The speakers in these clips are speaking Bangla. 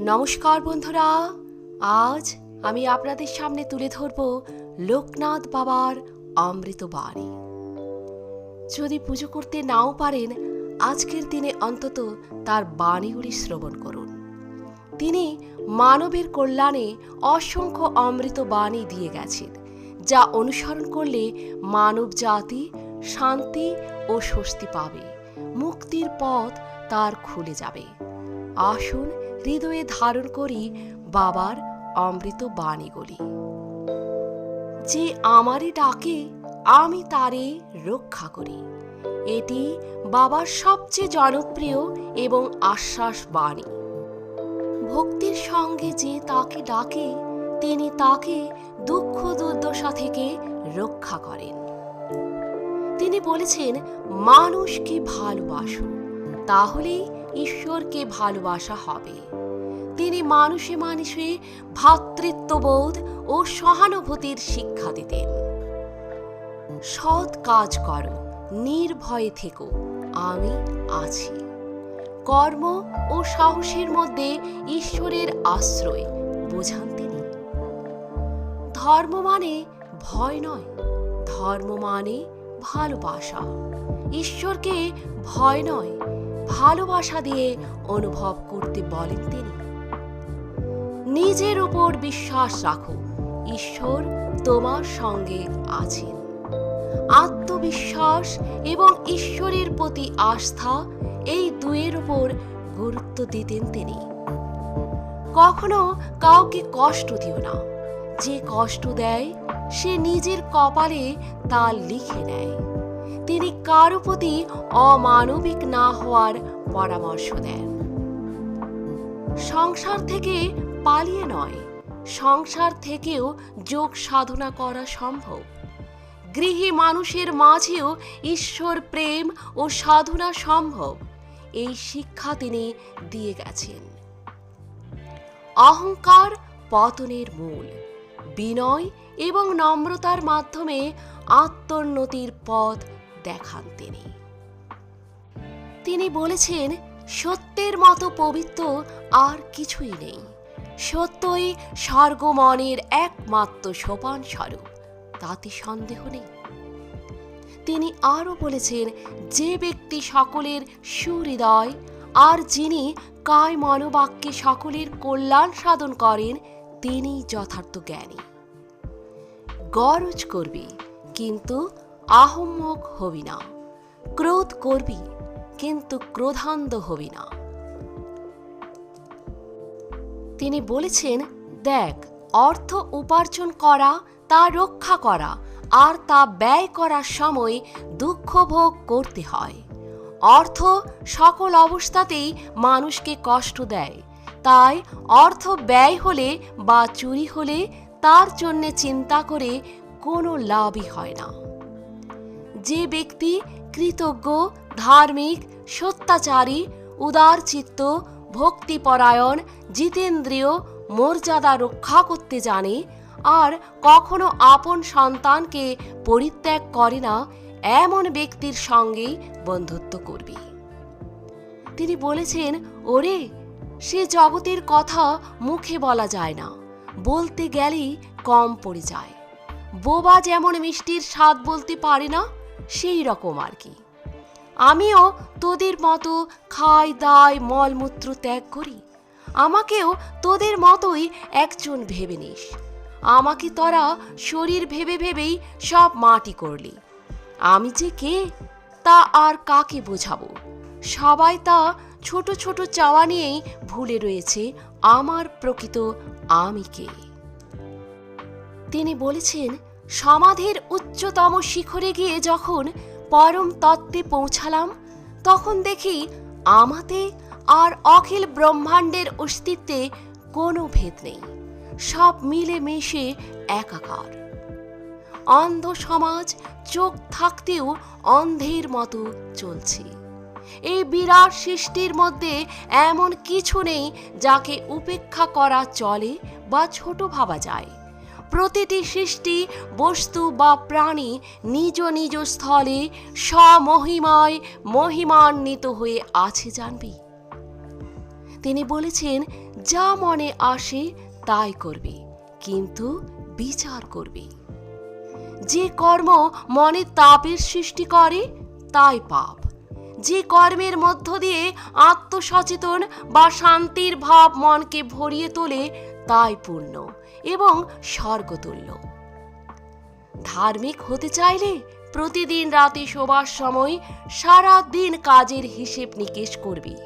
নমস্কার বন্ধুরা। আজ আমি আপনাদের সামনে তুলে ধরব লোকনাথ বাবার অমৃত বাণী। যদি পুজো করতে নাও পারেন, আজকের দিনে অন্তত তার বাণীগুলি শ্রবণ করুন। তিনি মানবের কল্যাণে অসংখ্য অমৃত বাণী দিয়ে গেছেন, যা অনুসরণ করলে মানব জাতি শান্তি ও স্বস্তি পাবে। মুক্তির পথ তার খুলে যাবে। আসুন হৃদয়ে ধারণ করি বাবার অমৃত বাণীগুলি। যে আমারই ডাকে, আমি তারে রক্ষা করি। এটি বাবার সবচেয়ে জনপ্রিয় এবং আশ্বাস বাণী। ভক্তির সঙ্গে যে তাকে ডাকে, তিনি তাকে দুঃখ দুর্দশা থেকে রক্ষা করেন। তিনি বলেছেন, মানুষকে ভালোবাসো। তাহলেই ঈশ্বরকে ভালোবাসা হবে। তিনি মানুষে মানুষে ভ্রাতৃত্ববোধ ও সহানুভূতির শিক্ষা দিতেন। সৎ কাজ করো, নির্ভয়ে থেকো, আমি আছি। কর্ম ও সাহসের মধ্যে ঈশ্বরের আশ্রয়, বোঝান তিনি। ধর্ম মানে ভয় নয়, ধর্ম মানে ভালোবাসা। ঈশ্বরকে ভয় নয় ভালোবাসা দিয়ে অনুভব করতে বলেন তিনি। নিজের উপর বিশ্বাস রাখো, ঈশ্বর তোমার সঙ্গে আছেন। আত্মবিশ্বাস এবং ঈশ্বরের প্রতি আস্থা এই দুয়ের উপর গুরুত্ব দিতেন তিনি। কখনো কাউকে কষ্ট দিও না। যে কষ্ট দেয়, সে নিজের কপালে তা লিখে নেয়। তিনি কারও প্রতি অমানবিক না হওয়ার পরামর্শ দেন। সংসার থেকে পালিয়ে নয়, সংসার থেকেও যোগ সাধনা করা সম্ভব। গৃহী মানুষের মাঝেও ঈশ্বর প্রেম ও সাধনা সম্ভব, এই শিক্ষা তিনি দিয়ে গেছেন। অহংকার পতনের মূল, বিনয় এবং নম্রতার মাধ্যমে আত্মোন্নতির পথ দেখান তিনি। তিনি বলেছেন, সত্যের মতো পবিত্র আর কিছুই নেই। সত্যই স্বর্গমনের একমাত্র সোপান স্বরূপ, তাতে সন্দেহ নেই। তিনি আরও বলেছেন, যে ব্যক্তি সকলের সুহৃদয় আর যিনি কায় মনোবাক্যে সকলের কল্যাণ সাধন করেন তিনি যথার্থ জ্ঞানী। গরজ করবে, কিন্তু আহম্মক হবি না। ক্রোধ করবি, কিন্তু ক্রোধান্ধ হবি না। তিনি বলেছেন, দেখ, অর্থ উপার্জন করা, তা রক্ষা করা, আর তা ব্যয় করার সময় দুঃখ ভোগ করতে হয়। অর্থ সকল অবস্থাতেই মানুষকে কষ্ট দেয়। তাই অর্থ ব্যয় হলে বা চুরি হলে তার জন্যে চিন্তা করে কোনো লাভই হয় না। যে ব্যক্তি কৃতজ্ঞ, ধার্মিক, সত্যাচারী, উদারচিত্ত, ভক্তিপরায়ণ, জিতেন্দ্রীয়, মর্যাদা রক্ষা করতে জানে আর কখনো আপন সন্তানকে পরিত্যাগ করে না, এমন ব্যক্তির সঙ্গেই বন্ধুত্ব করবি। তিনি বলেছেন, ওরে, সে জগতের কথা মুখে বলা যায় না। বলতে গেলেই কম পড়ে যায়। বোবা যেমন মিষ্টির স্বাদ বলতে পারে না সেই রকম আর কি। আমিও তোদের মতো খাই দায়, মলমূত্র ত্যাগ করি। আমাকেও তোদের মতোই একজন ভেবে নিস। আমাকে তোরা শরীর ভেবে ভেবেই সব মাটি করলি। আমি যে কে, তা আর কাকে বোঝাবো? সবাই তা ছোট ছোট চাওয়া নিয়েই ভুলে রয়েছে আমার প্রকৃত আমি কে। তিনি বলেছেন সমাধির উচ্চতম শিখরে গিয়ে যখন পরম তত্ত্বে পৌঁছালাম, তখন দেখি আমাতে আর অখিল ব্রহ্মাণ্ডের অস্তিত্বে কোনো ভেদ নেই, সব মিলে মিশে একাকার। অন্ধ সমাজ চোখ থাকতেও অন্ধের মতো চলছে। এই বিরাট সৃষ্টির মধ্যে এমন কিছু নেই যাকে উপেক্ষা করা চলে বা ছোট ভাবা যায়। প্রতিটি সৃষ্টি, বস্তু বা প্রাণী নিজ নিজ স্থলে স্বমহিমায় মহিমান্বিত হয়ে আছে জানবি। তিনি বলেছেন, যা মনে আসে, তাই করবে, কিন্তু বিচার করবে। যে কর্ম মনে তাপের সৃষ্টি করে, তাই পাপ। যে কর্মের মধ্য দিয়ে আত্মসচেতন বা শান্তির ভাব মনকে ভরিয়ে তোলে তাই পূর্ণ এবং স্বর্গতুল্য। ধার্মিক হতে চাইলে প্রতিদিন রাতে শোবার সময় সারা দিন কাজের হিসেব নিকেশ করবি।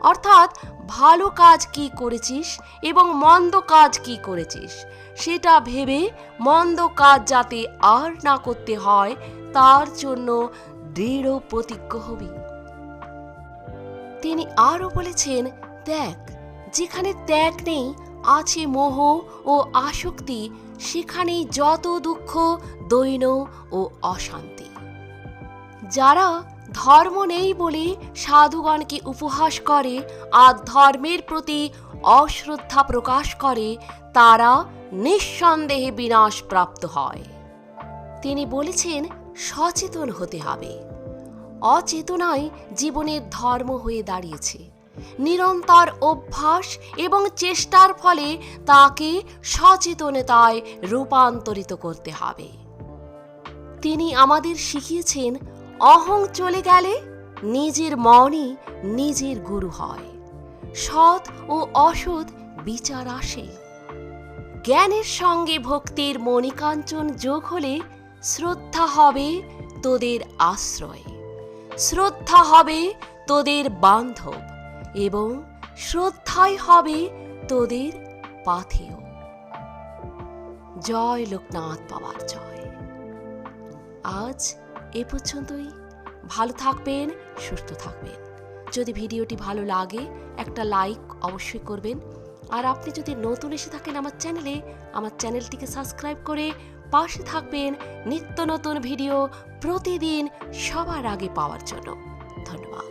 অর্থাৎ ভালো কাজ কি করেছিস এবং মন্দ কাজ কি করেছিস সেটা ভেবে মন্দ কাজ যাতে আর না করতে হয় তার জন্য দৃঢ় প্রতিজ্ঞ হবি। তিনি আরও বলেছেন ত্যাগ যেখানে ত্যাগ নেই আছে মোহ ও আসক্তি, সেখানেই যত দুঃখ, দৈন ও অশান্তি। যারা ধর্ম নেই বলে সাধুগণকে উপহাস করে আর ধর্মের প্রতি অশ্রদ্ধা প্রকাশ করে, তারা নিঃসন্দেহে বিনাশ প্রাপ্ত হয়। তিনি বলেছেন, সচেতন হতে হবে। অচেতনাই জীবনের ধর্ম হয়ে দাঁড়িয়েছে। নিরন্তর অভ্যাস এবং চেষ্টার ফলে তাকে সচেতনতায় রূপান্তরিত করতে হবে। তিনি আমাদের শিখিয়েছেন, অহং চলে গেলে নিজের মনই নিজের গুরু হয়। সৎ ও অসৎ বিচার আসে। জ্ঞানের সঙ্গে ভক্তির মণিকাঞ্চন যোগ হলে শ্রদ্ধা হবে তোদের আশ্রয়। শ্রদ্ধা হবে তোদের বান্ধব। এবং শ্রদ্ধাই হবে তোদের পাথেয় জয় লোকনাথ বাবার জয়। আজ এ পর্যন্তই। ভালো থাকবেন, সুস্থ থাকবেন। যদি ভিডিওটি ভালো লাগে, একটা লাইক অবশ্যই করবেন। আর আপনি যদি নতুন এসে থাকেন আমার চ্যানেলে, আমার চ্যানেলটিকে সাবস্ক্রাইব করে পাশে থাকবেন নিত্য নতুন ভিডিও প্রতিদিন সবার আগে পাওয়ার জন্য। ধন্যবাদ।